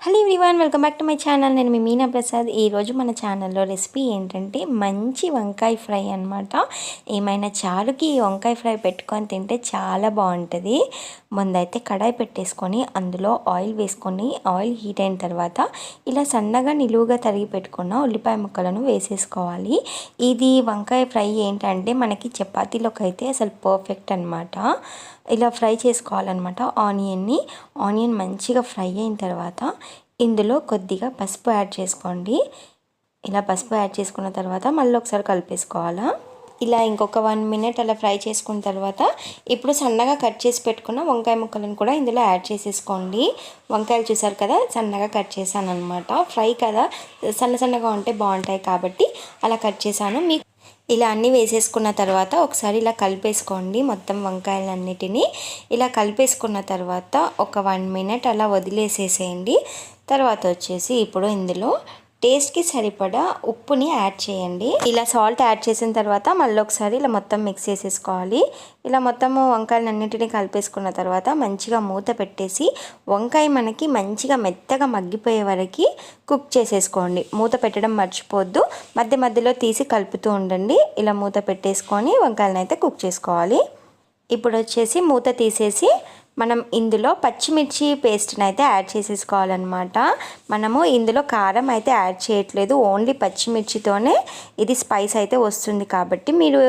Hello everyone welcome back to my channel. నేను మీ మీనా ప్రసాద్. ఈరోజు మన ఛానల్లో రెసిపీ ఏంటంటే మంచి వంకాయ ఫ్రై అనమాట ఏమైనా చారుకి ఈ వంకాయ ఫ్రై పెట్టుకొని తింటే చాలా బాగుంటుంది. ముందైతే కడాయి పెట్టేసుకొని అందులో ఆయిల్ వేసుకొని ఆయిల్ హీట్ అయిన తర్వాత ఇలా సన్నగా నిలువుగా తరిగి పెట్టుకున్న ఉల్లిపాయ ముక్కలను వేసేసుకోవాలి. ఇది వంకాయ ఫ్రై ఏంటంటే మనకి చపాతీలోకి అయితే అసలు పర్ఫెక్ట్ అనమాట ఇలా ఫ్రై చేసుకోవాలన్నమాట ఆనియన్ని. ఆనియన్ మంచిగా ఫ్రై అయిన తర్వాత ఇందులో కొద్దిగా పసుపు యాడ్ చేసుకోండి. ఇలా పసుపు యాడ్ చేసుకున్న తర్వాత మళ్ళీ ఒకసారి కలిపేసుకోవాలా? ఇలా ఇంకొక వన్ మినిట్ అలా ఫ్రై చేసుకున్న తర్వాత ఇప్పుడు సన్నగా కట్ చేసి పెట్టుకున్న వంకాయ ముక్కలను కూడా ఇందులో యాడ్ చేసేసుకోండి. వంకాయలు చూసారు కదా సన్నగా కట్ చేశాను అనమాట ఫ్రై కదా సన్న సన్నగా ఉంటే బాగుంటాయి కాబట్టి అలా కట్ చేశాను. మీకు ఇలా అన్నీ వేసేసుకున్న తర్వాత ఒకసారి ఇలా కలిపేసుకోండి మొత్తం వంకాయలన్నిటినీ. ఇలా కలిపేసుకున్న తర్వాత ఒక వన్ మినిట్ అలా వదిలేసేసేయండి. తర్వాత వచ్చేసి ఇప్పుడు ఇందులో టేస్ట్కి సరిపడా ఉప్పుని యాడ్ చేయండి. ఇలా సాల్ట్ యాడ్ చేసిన తర్వాత మళ్ళీ ఒకసారి ఇలా మొత్తం మిక్స్ చేసేసుకోవాలి. ఇలా మొత్తము వంకాయలన్నింటినీ కలిపేసుకున్న తర్వాత మంచిగా మూత పెట్టేసి వంకాయ మనకి మంచిగా మెత్తగా మగ్గిపోయే వరకు కుక్ చేసేసుకోండి. మూత పెట్టడం మర్చిపోద్దు. మధ్య మధ్యలో తీసి కలుపుతూ ఉండండి. ఇలా మూత పెట్టేసుకొని వంకాయలను అయితే కుక్ చేసుకోవాలి. ఇప్పుడు వచ్చేసి మూత తీసేసి మనం ఇందులో పచ్చిమిర్చి పేస్ట్ని అయితే యాడ్ చేసేసుకోవాలన్నమాట. మనము ఇందులో కారం అయితే యాడ్ చేయట్లేదు. ఓన్లీ పచ్చిమిర్చితోనే ఇది స్పైస్ అయితే వస్తుంది కాబట్టి మీరు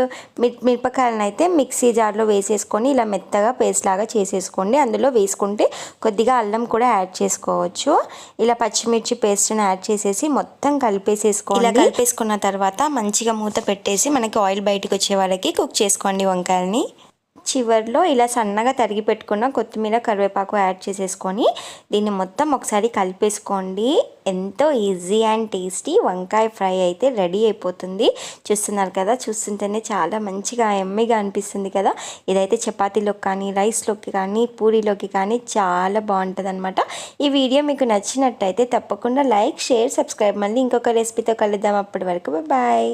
మిరపకాయలను అయితే మిక్సీ జార్లో వేసేసుకొని ఇలా మెత్తగా పేస్ట్ లాగా చేసేసుకోండి. అందులో వేసుకుంటే కొద్దిగా అల్లం కూడా యాడ్ చేసుకోవచ్చు. ఇలా పచ్చిమిర్చి పేస్ట్ని యాడ్ చేసేసి మొత్తం కలిపేసేసుకోండి. ఇలా కలిపేసుకున్న తర్వాత మంచిగా మూత పెట్టేసి మనకి ఆయిల్ బయటకు వచ్చే వాళ్ళకి కుక్ చేసుకోండి వంకాయలని. చివరిలో ఇలా సన్నగా తరిగి పెట్టుకున్న కొత్తిమీర కరివేపాకు యాడ్ చేసేసుకొని దీన్ని మొత్తం ఒకసారి కలిపేసుకోండి. ఎంతో ఈజీ అండ్ టేస్టీ వంకాయ ఫ్రై అయితే రెడీ అయిపోతుంది. చూస్తున్నారు కదా చూస్తుంటేనే చాలా మంచిగా ఎమ్మిగా అనిపిస్తుంది కదా. ఇదైతే చపాతీలోకి కానీ రైస్లోకి కానీ పూరీలోకి కానీ చాలా బాగుంటుంది అనమాట ఈ వీడియో మీకు నచ్చినట్టయితే తప్పకుండా లైక్ షేర్ సబ్స్క్రైబ్. మళ్ళీ ఇంకొక రెసిపీతో కలుద్దాం. అప్పటి వరకు బాయ్